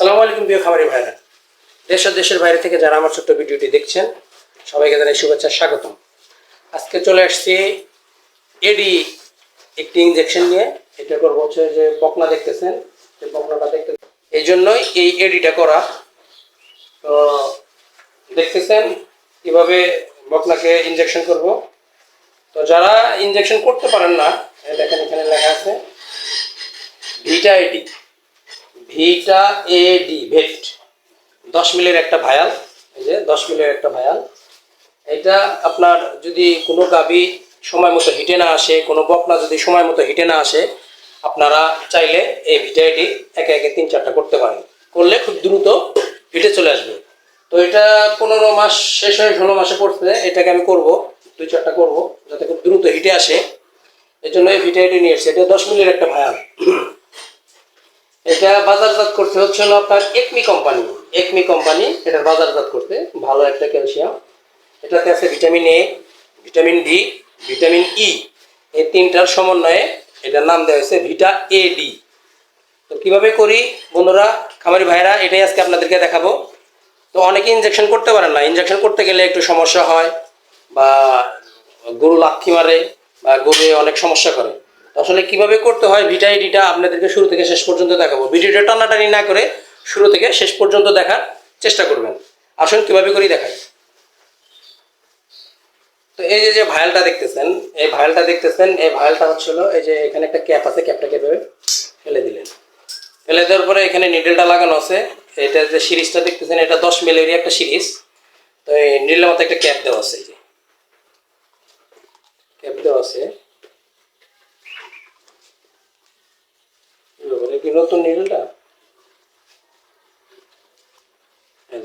আসসালামু আলাইকুম প্রিয় খামারি ভাইরা দেশ ও দেশের বাইরে থেকে যারা আমার ছোট্ট ভিডিওটি দেখছেন, সবাইকে জানাই শুভেচ্ছা, স্বাগতম। আজকে চলে আসছি এডি একটি ইঞ্জেকশন নিয়ে। এটা করব হচ্ছে যে বকনা দেখতেছেন। যে বকনাটা দেখতে এই জন্যই এই এডিটা করা। তো দেখতেছেন কীভাবে বকনাকে ইঞ্জেকশন করব। তো যারা ইঞ্জেকশন করতে পারেন না দেখেন এখানে লেখা আছে, ভিটা এডি। ভিটা এ ডি ভেট দশ মিলের একটা ভায়াল, এই যে দশ মিলের একটা ভায়াল। এটা আপনার যদি কোনো গাবি সময় মতো হিটে না আসে, কোনো বকনা যদি সময় মতো হিটে না আসে, আপনারা চাইলে এই ভিটাইটি একে একে তিন চারটা করতে পারেন। করলে খুব দ্রুত হিটে চলে আসবে। তো এটা পনেরো মাস শেষ হয়ে ষোলো মাসে পড়তে এটাকে আমি করব, দুই চারটা করব, যাতে খুব দ্রুত হিটে আসে। এই জন্য এই ভিটাইটি নিয়ে এসেছি। এটা দশ মিলির একটা ভায়াল। এটা বাজারজাত করতে হচ্ছে হলো আপনার একমি কোম্পানি। একমি কোম্পানি এটা বাজারজাত করতে ভালো একটা ক্যালসিয়াম। এটাতে আছে vitamin A, vitamin D, vitamin E. এই তিনটার সমন্বয়ে এটার নাম দেওয়া হয়েছে ভিটা এ ডি। তো কীভাবে করি? বন্ধুরা, খামারি ভাইরা এটাই আজকে আপনাদেরকে দেখাবো। তো অনেকে ইনজেকশন করতে পারেন না। ইনজেকশন করতে গেলে একটু সমস্যা হয় বা গরু লাথি মারে বা গরু অনেক সমস্যা করে। আসলে কীভাবে করতে হয় ভিটা এডিটা আপনাদেরকে শুরু থেকে শেষ পর্যন্ত দেখাবো। ভিডিওটা টানাটানি না করে শুরু থেকে শেষ পর্যন্ত দেখার চেষ্টা করবেন। আসুন কীভাবে করি দেখাই। তো এই যে যে ভায়ালটা দেখতেছেন, এই ভায়ালটা দেখতেছেন, এই ভায়ালটা হচ্ছিল এই যে এখানে একটা ক্যাপ আছে ক্যাপটাকে এভাবে ফেলে দিলেন। ফেলে দেওয়ার পরে এখানে নিডেলটা লাগানো আছে। এটা যে সিরিজটা দেখতেছেন, এটা দশ মিলেরই একটা সিরিজ। তো এই নিডেলের মতো একটা ক্যাপ দেওয়া আছে, এই যে। ক্যাপ দেওয়া আছে। কি নতুন নিডেলটা এই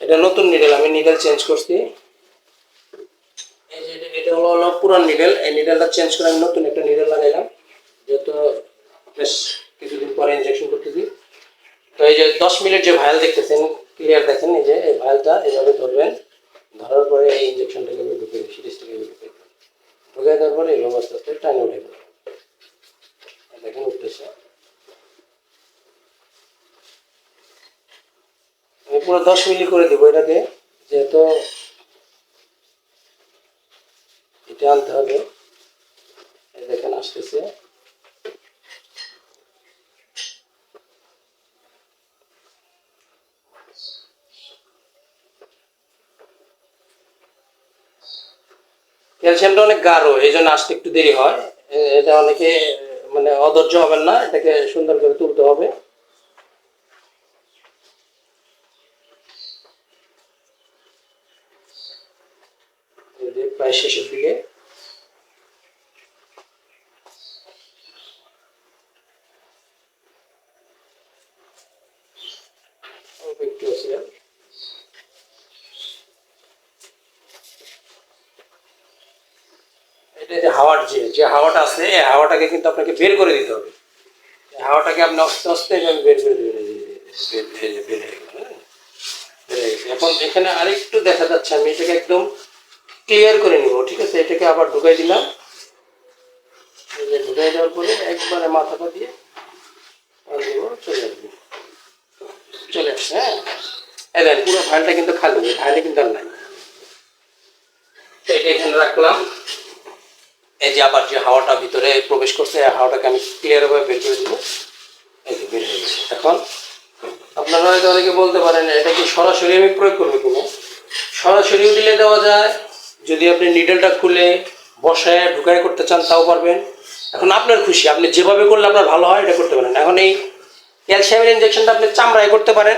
এটা নতুন নিডেল আমি নিডেল চেঞ্জ করছি। এটা হলো হলো পুরান নিডেল এই নিডেলটা চেঞ্জ করে আমি নতুন একটা নিডেল লাগাইলাম। যেহেতু বেশ কিছুদিন পরে ইনজেকশন করতেছি। তো এই যে, দশ মিনিট যে ভায়াল দেখতেছেন ক্লিয়ার দেখেন, এই যে, এই ভায়ালটা এইভাবে ধরবেন। ধরার পরে এই ইনজেকশনটাকে ঢুকে সিরিজটাকে ঢুকে দেবেন। ঢুকে দেওয়ার পরে এইভাবে আস্তে আস্তে টানে উঠে দেবেন এই দেখেন উঠতেছে আমি পুরো দশ মিলি করে দেবো এটাকে, যেহেতু এটা আনতে হবে। দেখেন, আসতেছে। ক্যালসিয়ামটা অনেক গাঢ়, এই জন্য আসতে একটু দেরি হয়। এটা অনেকে মানে অধৈর্য হবেন না, এটাকে সুন্দর করে তুলতে হবে। যে প্রায় শেষের দিকে। যে হাওয়ার যে যে হাওয়াটা আছে এই হাওয়াটাকে কিন্তু আপনাকে বের করে দিতে হবে। হাওয়াটাকে আপনি আস্তে আস্তে বের করে দেবেন। বের হয়ে গেল, হ্যাঁ? এখন এখানে আরেকটু দেখা যাচ্ছে আমি এটাকে একদম ক্লিয়ার করে নিব, ঠিক আছে? এটাকে আবার ঢুকাই দিলাম। ঢুকাই দেওয়ার পরে একবারে মাথাটা দিয়ে চলে আসবে। চলে আসছে হ্যাঁ? এই পুরো ভাইলটা কিন্তু খালি, এই ভাইলে কিন্তু আর নাই। এখানে রাখলাম। এই যে আবার যে হাওয়াটা ভিতরে প্রবেশ করছে হাওয়াটাকে আমি ক্লিয়ারভাবে বের করে দেবো এই যে বের হয়ে গেছে। এখন আপনারা হয়তো অনেকে বলতে পারেন, এটা কি সরাসরি আমি প্রয়োগ করব কিনা? সরাসরিও দিলে দেওয়া যায় যদি আপনি নিডেলটা খুলে বসায় ঢুকায় করতে চান, তাও পারবেন। এখন আপনার খুশি, আপনি যেভাবে করলে আপনার ভালো হয়, এটা করতে পারেন। এখন এই ক্যালসিয়ামের ইঞ্জেকশনটা আপনি চামড়ায় করতে পারেন।